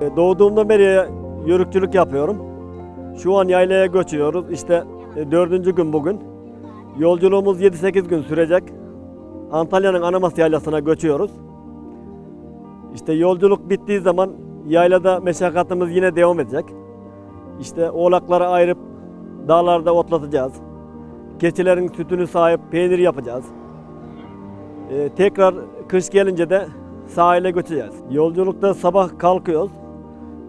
Doğduğumdan beri yörükçülük yapıyorum. Şu an yaylaya göçüyoruz. İşte e, dördüncü gün bugün. Yolculuğumuz 7-8 gün sürecek. Antalya'nın Anamas yaylasına göçüyoruz. İşte yolculuk bittiği zaman yaylada meşakkatimiz yine devam edecek. İşte oğlakları ayırıp dağlarda otlatacağız. Keçilerin sütünü sahip peynir yapacağız. E, tekrar kış gelince de sahile göçeceğiz. Yolculukta sabah kalkıyoruz.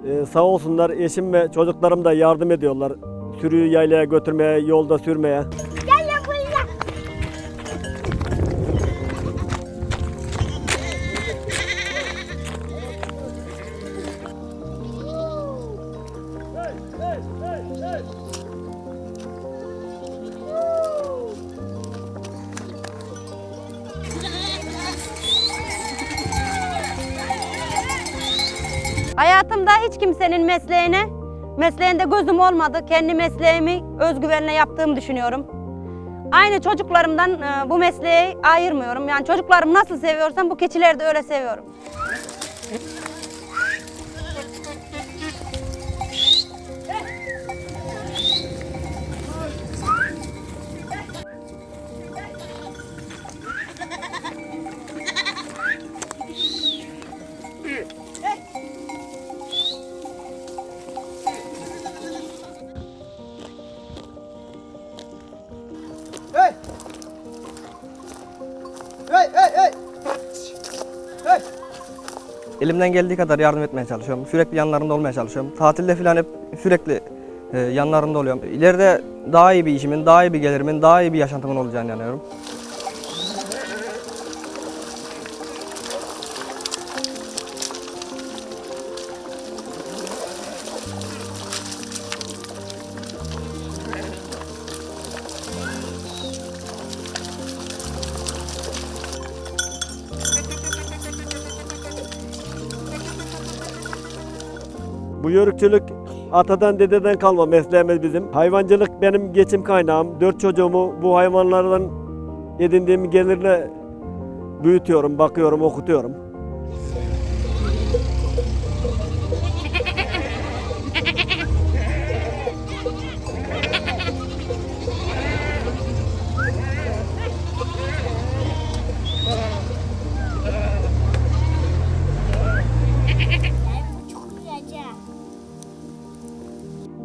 Ee, sağ olsunlar eşim ve çocuklarım da yardım ediyorlar. Sürüyü yaylaya götürmeye, yolda sürmeye. Hayatımda hiç kimsenin mesleğine, mesleğinde gözüm olmadı. Kendi mesleğimi özgüvenle yaptığımı düşünüyorum. Aynı çocuklarımdan e, bu mesleği ayırmıyorum. Yani çocuklarım nasıl seviyorsam bu keçileri de öyle seviyorum. Elimden geldiği kadar yardım etmeye çalışıyorum. Sürekli yanlarında olmaya çalışıyorum. Tatilde falan hep sürekli e, yanlarında oluyorum. İleride daha iyi bir işimin, daha iyi bir gelirimin, daha iyi bir yaşantımın olacağını inanıyorum. Bu yörükçülük atadan dededen kalma mesleğimiz bizim. Hayvancılık benim geçim kaynağım. Dört çocuğumu bu hayvanlardan edindiğim gelirle büyütüyorum, bakıyorum, okutuyorum.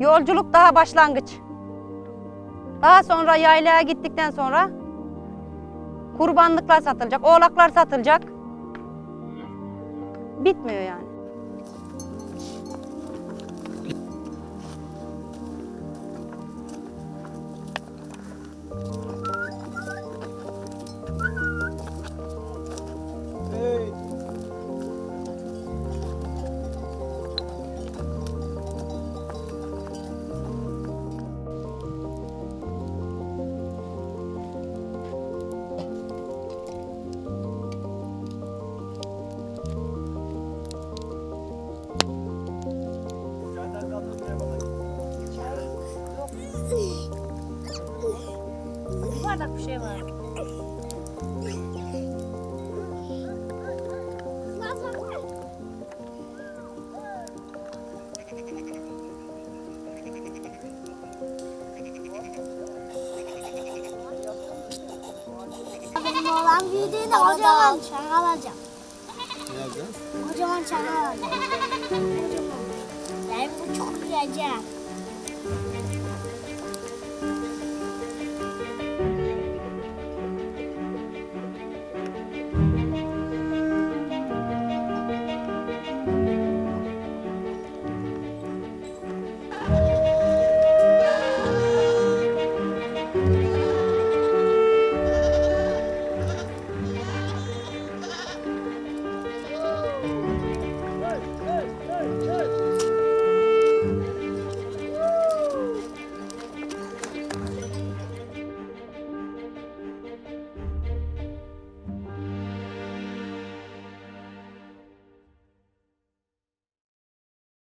Yolculuk daha başlangıç. Daha sonra yaylaya gittikten sonra kurbanlıklar satılacak, oğlaklar satılacak. Bitmiyor yani. Bardak bir şey var. Benim oğlan büyüdüğünde kocaman çakal alacağım. Ne yapacağız? Kocaman çakal alacağım. Kocaman. Yani bu çok güzel.